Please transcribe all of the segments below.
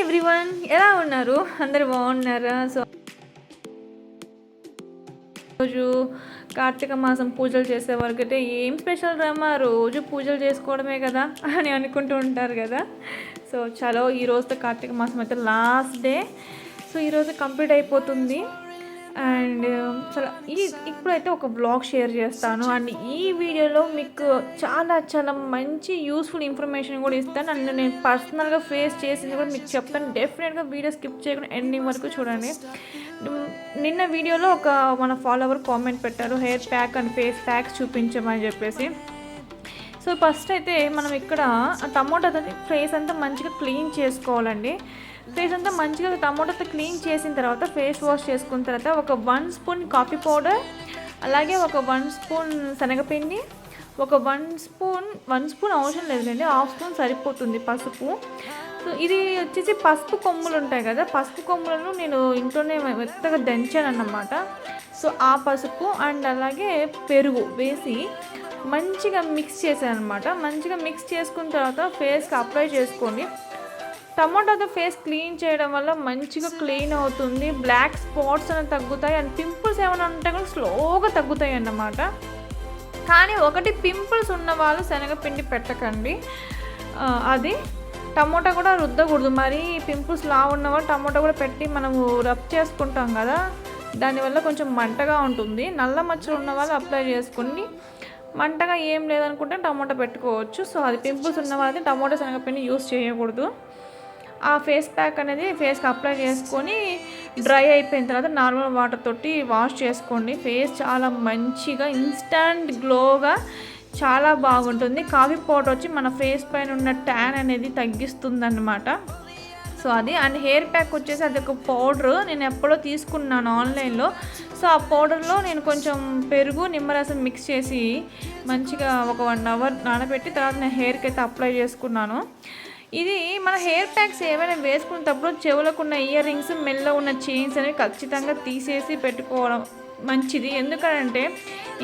Everyone ఎలా ఉన్నారు? అందరు బాగున్నారా? సో రోజు కార్తీక మాసం పూజలు చేసే వరకైతే ఏం స్పెషల్ రమ్మా? రోజు పూజలు చేసుకోవడమే కదా అని అనుకుంటూ ఉంటారు కదా. సో చలో ఈ కార్తీక మాసం అయితే లాస్ట్ డే సో ఈరోజు కంప్లీట్ అయిపోతుంది. అండ్ చాలా ఈ ఇప్పుడైతే ఒక బ్లాగ్ షేర్ చేస్తాను. అండ్ ఈ వీడియోలో మీకు చాలా చాలా మంచి యూస్ఫుల్ ఇన్ఫర్మేషన్ కూడా ఇస్తాను. అండ్ నేను పర్సనల్గా ఫేస్ చేసింది కూడా మీకు చెప్తాను. డెఫినెట్గా వీడియో స్కిప్ చేయకుండా ఎండింగ్ వరకు చూడండి. నిన్న వీడియోలో ఒక మన ఫాలోవర్ కామెంట్ పెట్టారు. Hair pack and face packs చూపించమని చెప్పేసి. సో ఫస్ట్ అయితే మనం ఇక్కడ టమోటా ఫేస్ అంతా మంచిగా క్లీన్ చేసుకోవాలండి. ఫేస్ అంతా మంచిగా టమోటాతో క్లీన్ చేసిన తర్వాత ఫేస్ వాష్ చేసుకున్న తర్వాత ఒక వన్ స్పూన్ కాఫీ పౌడర్ అలాగే ఒక వన్ స్పూన్ శనగపిండి ఒక వన్ స్పూన్ వన్ స్పూన్ అవసరం లేదండి హాఫ్ స్పూన్ సరిపోతుంది పసుపు. సో ఇది వచ్చేసి పసుపు కొమ్ములు ఉంటాయి కదా పసుపు కొమ్ములను నేను ఇంట్లోనే మెత్తగా దంచాను అన్నమాట సో ఆ పసుపు అండ్ అలాగే పెరుగు వేసి మంచిగా మిక్స్ చేశాను అనమాట మంచిగా మిక్స్ చేసుకున్న తర్వాత ఫేస్కి అప్లై చేసుకోండి. టమాటాతో ఫేస్ క్లీన్ చేయడం వల్ల మంచిగా క్లీన్ అవుతుంది. బ్లాక్ స్పాట్స్ అనేవి తగ్గుతాయి అండ్ పింపుల్స్ ఏమైనా ఉంటే కూడా స్లోగా తగ్గుతాయి అన్నమాట. కానీ ఒకటి పింపుల్స్ ఉన్న వాళ్ళు శనగపిండి పెట్టకండి. అది టమోటా కూడా రుద్దకూడదు. మరి పింపుల్స్ లా ఉన్నవాళ్ళు టమోటా కూడా పెట్టి మనము రబ్ చేసుకుంటాం కదా. దానివల్ల కొంచెం మంటగా ఉంటుంది. నల్ల మచ్చలు ఉన్న వాళ్ళు అప్లై చేసుకుని మంటగా ఏం లేదనుకుంటే టమోటా పెట్టుకోవచ్చు. సో అది పింపుల్స్ ఉన్న వాళ్ళది టమోటా శనగపిండి యూస్ చేయకూడదు. ఆ ఫేస్ ప్యాక్ అనేది ఫేస్కి అప్లై చేసుకొని డ్రై అయిపోయిన తర్వాత నార్మల్ వాటర్ తోటి వాష్ చేసుకోండి. ఫేస్ చాలా మంచిగా ఇన్స్టంట్ గ్లోగా చాలా బాగుంటుంది. కాఫీ పౌడర్ వచ్చి మన ఫేస్ పైన ఉన్న ట్యాన్ అనేది తగ్గిస్తుందన్నమాట. సో అది అండ్ హెయిర్ ప్యాక్ వచ్చేసి అది ఒక పౌడర్ నేను ఎప్పుడో తీసుకున్నాను ఆన్లైన్లో. సో ఆ పౌడర్లో నేను కొంచెం పెరుగు నిమ్మరసం మిక్స్ చేసి మంచిగా ఒక వన్ అవర్ నానబెట్టి తర్వాత నేను హెయిర్కి అయితే అప్లై చేసుకున్నాను. ఇది మన హెయిర్ ప్యాక్స్ ఏమైనా వేసుకునేటప్పుడు చెవులకు ఉన్న ఇయర్ రింగ్స్ మెల్లో ఉన్న చైన్స్ అనేవి ఖచ్చితంగా తీసేసి పెట్టుకోవడం మంచిది. ఎందుకంటే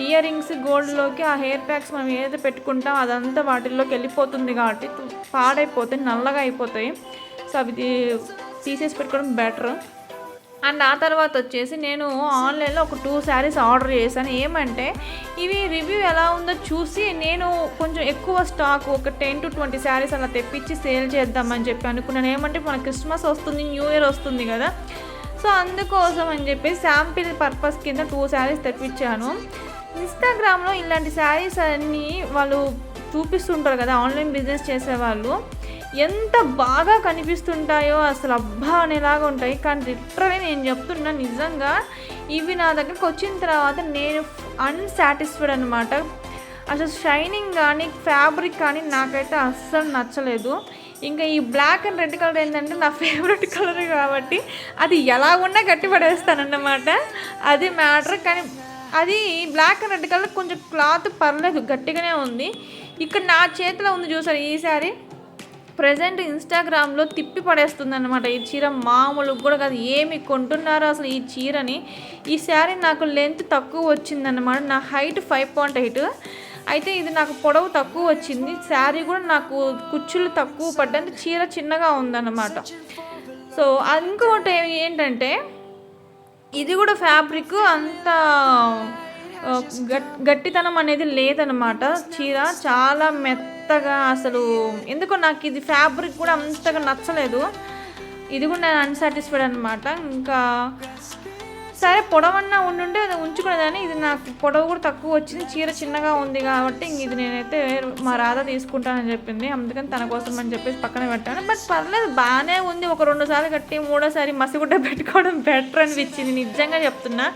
ఇయర్ రింగ్స్ గోల్డ్లోకి ఆ హెయిర్ ప్యాక్స్ మనం ఏదైతే పెట్టుకుంటాం అదంతా వాటిల్లోకి వెళ్ళిపోతుంది కాబట్టి పాడైపోతాయి నల్లగా అయిపోతాయి. సో అవి తీసేసి పెట్టుకోవడం బెటర్ అండ్ ఆ తర్వాత వచ్చేసి నేను ఆన్లైన్లో ఒక టూ శారీస్ ఆర్డర్ చేశాను. ఏమంటే ఇవి రివ్యూ ఎలా ఉందో చూసి నేను కొంచెం ఎక్కువ స్టాక్ ఒక టెన్ టు ట్వంటీ శారీస్ అలా తెప్పించి సేల్ చేద్దామని చెప్పి అనుకున్నాను. ఏమంటే మన క్రిస్మస్ వస్తుంది న్యూ ఇయర్ వస్తుంది కదా. సో అందుకోసం అని చెప్పి శాంపిల్ పర్పస్ కింద టూ శారీస్ తెప్పించాను. ఇన్స్టాగ్రామ్లో ఇలాంటి శారీస్ అన్నీ వాళ్ళు చూపిస్తుంటారు కదా ఆన్లైన్ బిజినెస్ చేసేవాళ్ళు. ఎంత బాగా కనిపిస్తుంటాయో అసలు అబ్బా అనేలాగా ఉంటాయి. కానీ లిటరలీ నేను చెప్తున్నా నిజంగా ఇవి నా దగ్గరకు వచ్చిన తర్వాత నేను అన్సాటిస్ఫైడ్ అనమాట అసలు షైనింగ్ కానీ ఫ్యాబ్రిక్ కానీ నాకైతే అస్సలు నచ్చలేదు. ఇంకా ఈ బ్లాక్ అండ్ రెడ్ కలర్ ఏంటంటే నా ఫేవరెట్ కలర్ కాబట్టి అది ఎలా ఉన్నా గట్టి పడేస్తానన్నమాట అది మ్యాటర్ కానీ అది బ్లాక్ అండ్ రెడ్ కలర్ కొంచెం క్లాత్ పర్లేదు గట్టిగానే ఉంది. ఇక్కడ నా చేతిలో ఉంది చూసారు ఈసారి ప్రజెంట్ ఇన్స్టాగ్రామ్లో తిప్పి పడేస్తుంది అనమాట ఈ చీర మామూలు కూడా కాదు. ఏమి కొంటున్నారో అసలు ఈ చీరని? ఈ శారీ నాకు లెంత్ తక్కువ వచ్చిందన్నమాట. నా హైట్ ఫైవ్ పాయింట్ ఎయిట్. అయితే ఇది నాకు పొడవు తక్కువ వచ్చింది. శారీ కూడా నాకు కుచ్చులు తక్కువ పడ్డంటే చీర చిన్నగా ఉందన్నమాట. సో ఇంకొకటి ఏంటంటే ఇది కూడా ఫ్యాబ్రిక్ అంత గట్ గట్టితనం అనేది లేదనమాట చీర చాలా మెత్త అంతగా అసలు ఎందుకో నాకు ఇది ఫ్యాబ్రిక్ కూడా అంతగా నచ్చలేదు. ఇది కూడా నేను అన్సాటిస్ఫైడ్ అనమాట ఇంకా సరే పొడవన్నా ఉండుంటే అది ఉంచుకునేదాన్ని. ఇది నాకు పొడవు కూడా తక్కువ వచ్చింది. చీర చిన్నగా ఉంది కాబట్టి ఇంక ఇది నేనైతే మా రాధ తీసుకుంటానని చెప్పింది. అందుకని తన కోసం అని చెప్పేసి పక్కన పెట్టాను. బట్ పర్లేదు బాగానే ఉంది. ఒక రెండు సార్లు కట్టి మూడోసారి మసిగుడ్డ పెట్టుకోవడం బెటర్ అనిపించింది. నిజంగా చెప్తున్నా.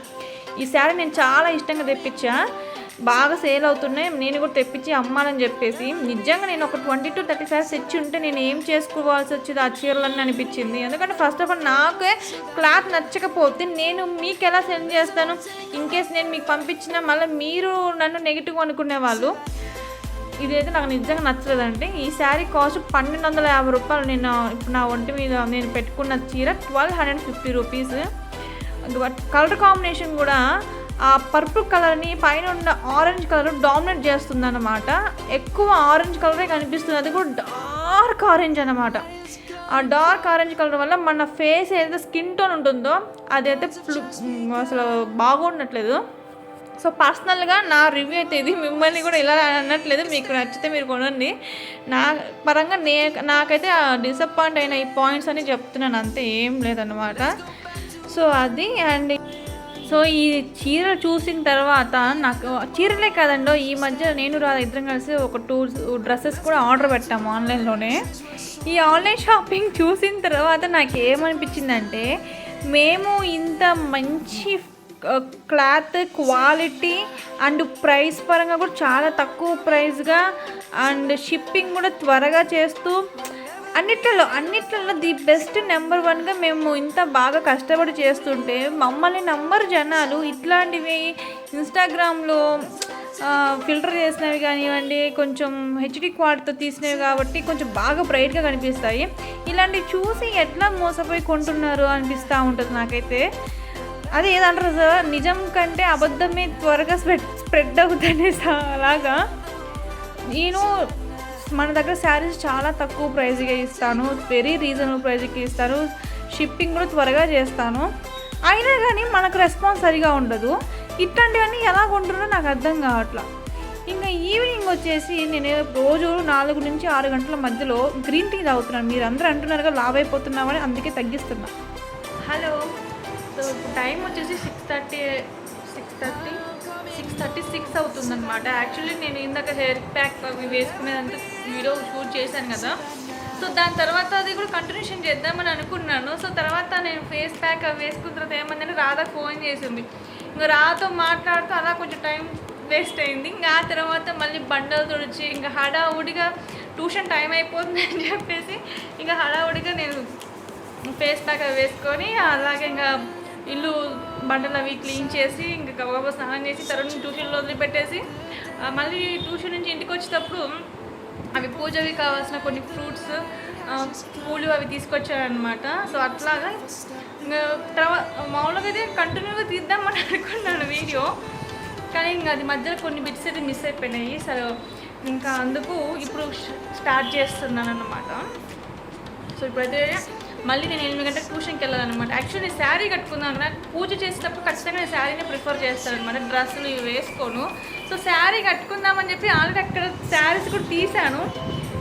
ఈ శారీ నేను చాలా ఇష్టంగా తెప్పించా. బాగా సేల్ అవుతున్నాయి. నేను కూడా తెప్పించి అమ్మాలని చెప్పేసి. నిజంగా నేను ఒక ట్వంటీ టు థర్టీ ఫైవ్స్ తెచ్చి ఉంటే నేను ఏం చేసుకోవాల్సి వచ్చేది? ఆ చీరలన్నీ అనిపించింది. ఎందుకంటే ఫస్ట్ ఆఫ్ ఆల్ నాకే క్లాత్ నచ్చకపోతే నేను మీకు ఎలా సెండ్ చేస్తాను? ఇన్ కేస్ నేను మీకు పంపించినా మళ్ళీ మీరు నన్ను నెగిటివ్ అనుకునే వాళ్ళు ఇదైతే నాకు నిజంగా నచ్చలేదండి. ఈ శారీ కాస్ట్ పన్నెండు వందల యాభై రూపాయలు. నేను ఇప్పుడు నా ఒంటి మీద నేను పెట్టుకున్న చీర twelve hundred fifty rupees colour combination కూడా ఆ పర్పుల్ కలర్ని పైన ఉన్న ఆరెంజ్ కలర్ డామినేట్ చేస్తుంది అనమాట ఎక్కువ ఆరెంజ్ కలరే కనిపిస్తుంది. అది కూడా డార్క్ ఆరెంజ్ అనమాట ఆ డార్క్ ఆరెంజ్ కలర్ వల్ల మన ఫేస్ ఏదైతే స్కిన్ టోన్ ఉంటుందో అదైతే అసలు బాగుండట్లేదు. సో పర్సనల్గా నా రివ్యూ అయితే ఇది. మిమ్మల్ని కూడా ఇలా అనట్లేదు. మీకు నచ్చితే మీరు కొనండి. నా పరంగా నే నాకైతే డిసప్పాయింట్ అయిన ఈ పాయింట్స్ అని చెప్తున్నాను. అంతే ఏం లేదన్నమాట. సో అది అండ్ సో ఈ చీర చూసిన తర్వాత నాకు చీరలే కాదండో ఈ మధ్య నేను రా ఇద్దరం కలిసి ఒక టూ డ్రెస్సెస్ కూడా ఆర్డర్ పెట్టాము ఆన్లైన్లోనే. ఈ ఆన్లైన్ షాపింగ్ చూసిన తర్వాత నాకు ఏమనిపించిందంటే మేము ఇంత మంచి క్లాత్ క్వాలిటీ అండ్ ప్రైస్ పరంగా కూడా చాలా తక్కువ ప్రైస్గా అండ్ షిప్పింగ్ కూడా త్వరగా చేస్తూ అన్నిట్లలో అన్నిట్లలో ది బెస్ట్ నెంబర్ వన్గా మేము ఇంత బాగా కష్టపడి చేస్తుంటే మమ్మల్ని నంబర్ జనాలు. ఇట్లాంటివి ఇన్స్టాగ్రామ్లో ఫిల్టర్ చేసినవి కానివ్వండి కొంచెం హెచ్డి క్వాలిటీతో తీసినవి కాబట్టి కొంచెం బాగా బ్రైట్గా కనిపిస్తాయి. ఇలాంటివి చూసి ఎట్లా మోసపోయి కొంటున్నారు అనిపిస్తూ ఉంటుంది నాకైతే. అది ఏదంటారు సార్? నిజం కంటే అబద్ధమే త్వరగా స్ప్రెడ్ స్ప్రెడ్ అవుతుంది అలాగా నేను మన దగ్గర శారీస్ చాలా తక్కువ ప్రైజ్గా ఇస్తాను. వెరీ రీజనబుల్ ప్రైజ్కి ఇస్తాను. షిప్పింగ్ కూడా త్వరగా చేస్తాను. అయినా కానీ మనకు రెస్పాన్స్ సరిగా ఉండదు. ఇట్లాంటివన్నీ ఎలా కొంటున్నారో నాకు అర్థం కావట్లా. ఇంకా ఈవినింగ్ వచ్చేసి నేను రోజు నాలుగు నుంచి ఆరు గంటల మధ్యలో గ్రీన్ టీ తాగుతున్నాను. మీరు అందరూ అంటున్నారుగా లావ్ అయిపోతున్నామని అందుకే తగ్గిస్తున్నా. హలో సో టైం వచ్చేసి six thirty six thirty six thirty six అవుతుందన్నమాట. యాక్చువల్లీ నేను ఇందాక హెయిర్ ప్యాక్ అవి వేసుకునేదంతా వీడియో షూట్ చేశాను కదా. సో దాని తర్వాత అది కూడా కంటిన్యూషన్ చేద్దామని అనుకున్నాను. సో తర్వాత నేను ఫేస్ ప్యాక్ అవి వేసుకున్న తర్వాత ఏమందంటే రాధా ఫోన్ చేసింది. ఇంకా రాతో మాట్లాడుతూ అలా కొంచెం టైం వేస్ట్ అయింది. ఇంకా ఆ తర్వాత మళ్ళీ బండలు తుడిచి ఇంకా హడావుడిగా ట్యూషన్ టైం అయిపోతుంది అని చెప్పేసి ఇంకా హడావుడిగా నేను ఫేస్ ప్యాక్ అవి వేసుకొని అలాగే ఇంకా ఇల్లు బండలు అవి క్లీన్ చేసి ఇంకా గబగబా స్నానం చేసి తర్వాత ట్యూషన్లో వదిలిపెట్టేసి మళ్ళీ ట్యూషన్ నుంచి ఇంటికి వచ్చేటప్పుడు అవి పూజవి కావాల్సిన కొన్ని ఫ్రూట్స్ పూలు అవి తీసుకొచ్చారనమాట సో అట్లాగా ఇంకా తర్వాత మామూలుగా అయితే కంటిన్యూగా తీద్దామని అనుకున్నాను వీడియో. కానీ ఇంకా అది మధ్యలో కొన్ని బిట్స్ అయితే మిస్ అయిపోయినాయి. సరే ఇంకా అందుకు ఇప్పుడు స్టార్ట్ చేస్తున్నాను అన్నమాట సో ఇప్పుడైతే మళ్ళీ నేను ఎనిమిది గంటలకు ట్యూషన్కి వెళ్ళాలన్నమాట. యాక్చువల్లీ నేను శారీ కట్టుకున్నాను నాకు పూజ చేసేటప్పుడు ఖచ్చితంగా నేను శారీనే ప్రిఫర్ చేస్తాను అనమాట డ్రెస్సులు ఇవి వేసుకోను. సో శారీ కట్టుకుందామని చెప్పి ఆల్రెడీ అక్కడ శారీస్ కూడా తీశాను.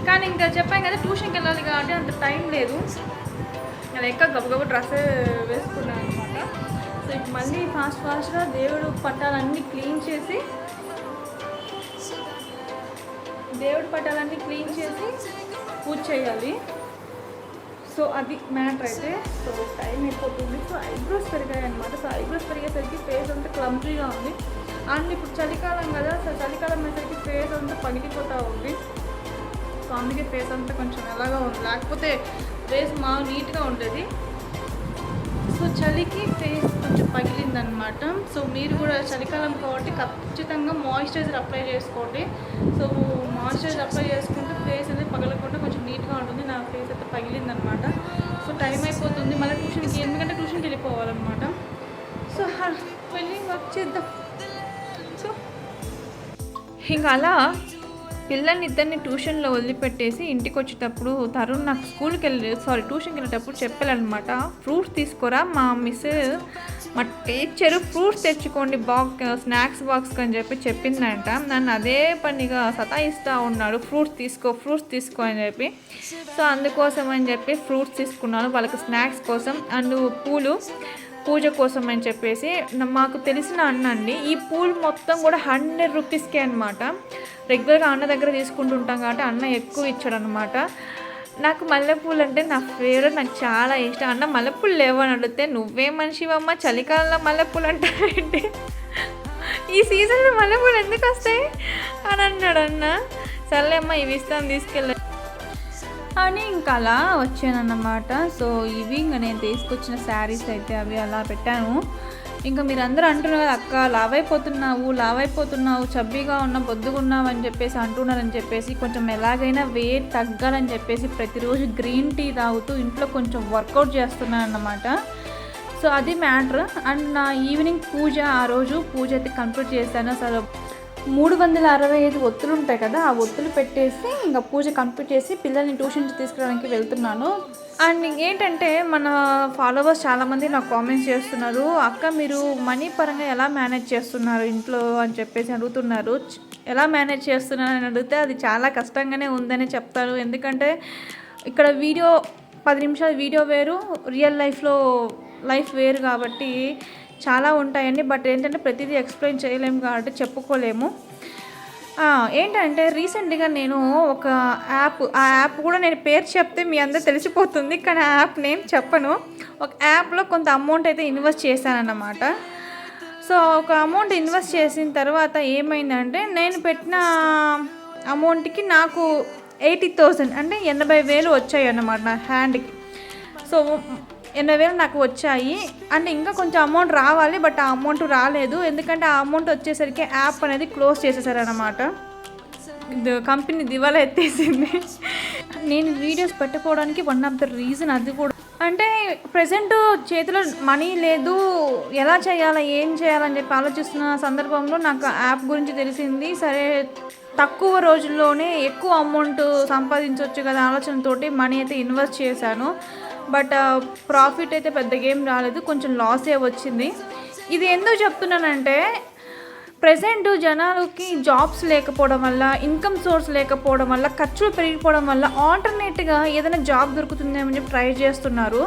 కానీ ఇంకా చెప్పాను కదా ట్యూషన్కి వెళ్ళాలి కాబట్టి అంత టైం లేదు. అలా ఎక్క గబగబ డ్రెస్ వేసుకున్నాను అనమాట సో ఇప్పుడు మళ్ళీ ఫాస్ట్ ఫాస్ట్గా దేవుడు పట్టాలన్నీ క్లీన్ చేసి దేవుడి పట్టాలన్నీ క్లీన్ చేసి పూజ చేయాలి. సో అది మ్యాటర్ అయితే. సో టైం అయిపోతుంది. సో ఐబ్రోస్ పెరిగాయి అనమాట సో ఐబ్రోస్ పెరిగేసరికి ఫేస్ అంతా క్లంపీగా ఉంది. అండ్ ఇప్పుడు చలికాలం కదా సో చలికాలం అయ్యేసరికి ఫేస్ అంతా పగిలిపోతూ ఉంది. సో అందుకే ఫేస్ అంతా కొంచెం ఎలాగా ఉంది. లేకపోతే ఫేస్ మా నీట్గా ఉండేది. సో చలికి ఫేస్ కొంచెం పగిలిందనమాట సో మీరు కూడా చలికాలం కాబట్టి ఖచ్చితంగా మాయిశ్చరైజర్ అప్లై చేసుకోండి. సో మాయిశ్చరైజర్ అప్లై చేసుకుంటే ఫేస్ అనేది పగలకుండా నీట్గా ఉంటుంది. నా ఫేస్ అయితే పగిలిందనమాట. సో టైం అయిపోతుంది. మళ్ళీ ట్యూషన్కి ఎందుకంటే ట్యూషన్కి వెళ్ళిపోవాలన్నమాట సో వెళ్ళి వర్క్ చేద్దాం. సో ఇంకా అలా పిల్లల్ని ఇద్దరిని ట్యూషన్లో వదిలిపెట్టేసి ఇంటికి వచ్చేటప్పుడు తరుణ్ నాకు స్కూల్కి వెళ్ళి సారీ ట్యూషన్కి వెళ్ళేటప్పుడు చెప్పాలన్నమాట ఫ్రూట్స్ తీసుకోరా మా మిస్ మా టీచర్ ఫ్రూట్స్ తెచ్చుకోండి బాక్స్ స్నాక్స్ బాక్స్ అని చెప్పి చెప్పిందంట. నన్ను అదే పనిగా సతాయిస్తూ ఉన్నాడు. ఫ్రూట్స్ తీసుకో ఫ్రూట్స్ తీసుకో అని చెప్పి. సో అందుకోసం అని చెప్పి ఫ్రూట్స్ తీసుకున్నాను. వాళ్ళకి స్నాక్స్ కోసం అండ్ పూలు పూజ కోసం అని చెప్పేసి మాకు తెలిసిన అన్న అండి ఈ పూలు మొత్తం కూడా హండ్రెడ్ రూపీస్కే అనమాట రెగ్యులర్గా అన్న దగ్గర తీసుకుంటుంటాం కాబట్టి అన్న ఎక్కువ ఇచ్చాడు అనమాట నాకు మల్లెపూలు అంటే నా ఫేవరెట్ నాకు చాలా ఇష్టం. అన్న మల్లెపూలు లేవు అని అడిగితే నువ్వే మనిషివమ్మ చలికాలంలో మల్లెపూలు అంటావేంటి ఈ సీజన్లో మల్లెపూలు ఎందుకు వస్తాయి? అని అన్నాడు అన్న. సర్లే అమ్మ ఇవి ఇస్తాను తీసుకెళ్ళి. అని ఇంకా అలా వచ్చానన్నమాట. సో ఇవి ఇంకా నేను తీసుకొచ్చిన శారీస్ అయితే అవి అలా పెట్టాను. ఇంకా మీరు అందరూ అంటున్నారు కదా అక్క లావ్ అయిపోతున్నావు లావ్ అయిపోతున్నావు చబ్బీగా ఉన్న బొద్దుగున్నావు అని చెప్పేసి అంటున్నారని చెప్పేసి కొంచెం ఎలాగైనా వెయిట్ తగ్గాలని చెప్పేసి ప్రతిరోజు గ్రీన్ టీ తాగుతూ ఇంట్లో కొంచెం వర్కౌట్ చేస్తున్నాను అన్నమాట సో అది మ్యాటర్ అండ్ నా ఈవినింగ్ పూజ ఆ రోజు పూజ అయితే కంప్లీట్ చేశాను. అసలు మూడు వందల అరవై ఐదు ఒత్తులు ఉంటాయి కదా ఆ ఒత్తులు పెట్టేసి ఇంకా పూజ కంప్లీట్ చేసి పిల్లల్ని ట్యూషన్కి తీసుకురావడానికి వెళ్తున్నాను. అండ్ ఏంటంటే మన ఫాలోవర్స్ చాలామంది నాకు కామెంట్స్ చేస్తున్నారు అక్క మీరు మనీ పరంగా ఎలా మేనేజ్ చేస్తున్నారు ఇంట్లో? అని చెప్పేసి అడుగుతున్నారు. ఎలా మేనేజ్ చేస్తున్నారు? అని అడిగితే అది చాలా కష్టంగానే ఉందని చెప్తారు. ఎందుకంటే ఇక్కడ వీడియో పది నిమిషాల వీడియో వేరు రియల్ లైఫ్లో లైఫ్ వేరు కాబట్టి చాలా ఉంటాయండి బట్ ఏంటంటే ప్రతిదీ ఎక్స్ప్లెయిన్ చేయలేము కాబట్టి చెప్పుకోలేము. ఏంటంటే రీసెంట్గా నేను ఒక యాప్ ఆ యాప్ కూడా నేను పేరు చెప్తే మీ అందరూ తెలిసిపోతుంది కానీ ఆ యాప్ నేమ్ చెప్పను. ఒక యాప్లో కొంత అమౌంట్ అయితే ఇన్వెస్ట్ చేశానన్నమాట. సో ఒక అమౌంట్ ఇన్వెస్ట్ చేసిన తర్వాత ఏమైందంటే నేను పెట్టిన అమౌంట్కి నాకు ఎయిటీ థౌసండ్ అంటే ఎనభై వేలు వచ్చాయి అన్నమాట నా హ్యాండ్కి సో ఎనభై వేలు నాకు వచ్చాయి. అండ్ ఇంకా కొంచెం అమౌంట్ రావాలి బట్ ఆ అమౌంట్ రాలేదు. ఎందుకంటే ఆ అమౌంట్ వచ్చేసరికి యాప్ అనేది క్లోజ్ చేసేసారనమాట కంపెనీ దివాలా ఎత్తేసింది. నేను వీడియోస్ పెట్టుకోవడానికి వన్ ఆఫ్ ద రీజన్ అది కూడా. అంటే ప్రజెంట్ చేతిలో మనీ లేదు. ఎలా చేయాలా ఏం చేయాలని చెప్పి ఆలోచిస్తున్న సందర్భంలో నాకు యాప్ గురించి తెలిసింది. సరే తక్కువ రోజుల్లోనే ఎక్కువ అమౌంట్ సంపాదించవచ్చు కదా ఆలోచనతోటి మనీ అయితే ఇన్వెస్ట్ చేశాను. బట్ ప్రాఫిట్ అయితే పెద్దగా ఏం రాలేదు. కొంచెం లాసే వచ్చింది. ఇది ఎందుకు చెప్తున్నానంటే ప్రజెంట్ జనాలకి జాబ్స్ లేకపోవడం వల్ల ఇన్కమ్ సోర్స్ లేకపోవడం వల్ల ఖర్చులు పెరిగిపోవడం వల్ల ఆల్టర్నేట్గా ఏదైనా జాబ్ దొరుకుతుందేమని ట్రై చేస్తున్నారు.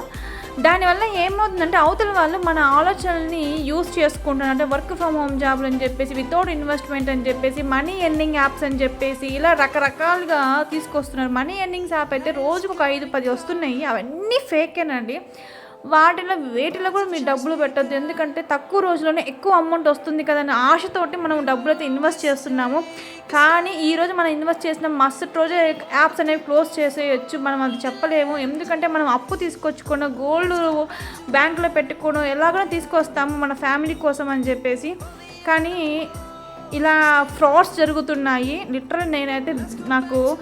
దానివల్ల ఏమవుతుందంటే అవతల వాళ్ళు మన ఆలోచనల్ని యూస్ చేసుకుంటున్నారు. అంటే వర్క్ ఫ్రమ్ హోమ్ జాబ్లు అని చెప్పేసి వితౌట్ ఇన్వెస్ట్మెంట్ అని చెప్పేసి మనీ ఎర్నింగ్ యాప్స్ అని చెప్పేసి ఇలా రకరకాలుగా తీసుకొస్తున్నారు. మనీ ఎర్నింగ్స్ యాప్ అయితే రోజుకు ఒక ఐదు పది వస్తున్నాయి. అవన్నీ ఫేకేనండి వాటిలో వేటిలో కూడా మీరు డబ్బులు పెట్టద్దు. ఎందుకంటే తక్కువ రోజుల్లోనే ఎక్కువ అమౌంట్ వస్తుంది కదా ఆశతోటి మనం డబ్బులు అయితే ఇన్వెస్ట్ చేస్తున్నాము. కానీ ఈరోజు మనం ఇన్వెస్ట్ చేసిన మస్తు రోజే యాప్స్ అనేవి క్లోజ్ చేసేయచ్చు. మనం అది చెప్పలేము. ఎందుకంటే మనం అప్పు తీసుకొచ్చుకోను గోల్డ్ బ్యాంకులో పెట్టుకోను ఎలాగో తీసుకొస్తాము మన ఫ్యామిలీ కోసం అని చెప్పేసి. కానీ ఇలా ఫ్రాడ్స్ జరుగుతున్నాయి. లిటరల్ నేనైతే నాకు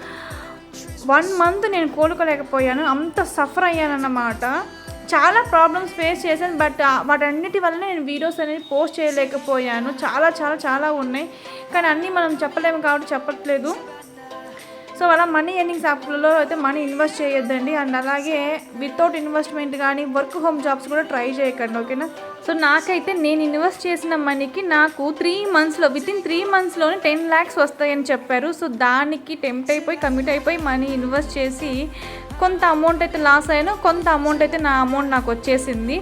వన్ మంత్ నేను కోలుకోలేకపోయాను. అంత సఫర్ అయ్యానన్నమాట. చాలా ప్రాబ్లమ్స్ ఫేస్ చేశాను బట్ వాటన్నిటి వల్ల నేను వీడియోస్ అనేది పోస్ట్ చేయలేకపోయాను. చాలా చాలా చాలా ఉన్నాయి. కానీ అన్నీ మనం చెప్పలేము కాబట్టి చెప్పట్లేదు. సో అలా మనీ ఎర్నింగ్స్ యాప్లలో అయితే మనీ ఇన్వెస్ట్ చేయొద్దండి. అండ్ అలాగే వితౌట్ ఇన్వెస్ట్మెంట్ కానీ వర్క్ హోమ్ జాబ్స్ కూడా ట్రై చేయకండి ఓకేనా సో నాకైతే నేను ఇన్వెస్ట్ చేసిన మనీకి నాకు త్రీ మంత్స్లో విత్ ఇన్ త్రీ మంత్స్లోనే టెన్ ల్యాక్స్ వస్తాయని చెప్పారు. సో దానికి టెంప్ట్ అయిపోయి కమిట్ అయిపోయి మనీ ఇన్వెస్ట్ చేసి కొంత అమౌంట్ అయితే లాస్ అయ్యాను కొంత అమౌంట్ అయితే నా అమౌంట్ నాకు వచ్చేసింది.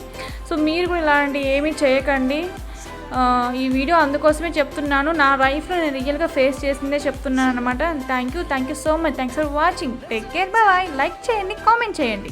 సో మీరు కూడా ఇలాంటి ఏమీ చేయకండి. ఈ వీడియో అందుకోసమే చెప్తున్నాను. నా లైఫ్లో నేను రియల్గా ఫేస్ చేసిందే చెప్తున్నాను అనమాట thank you thank you so much thanks for watching take care bye like చేయండి కామెంట్ చేయండి.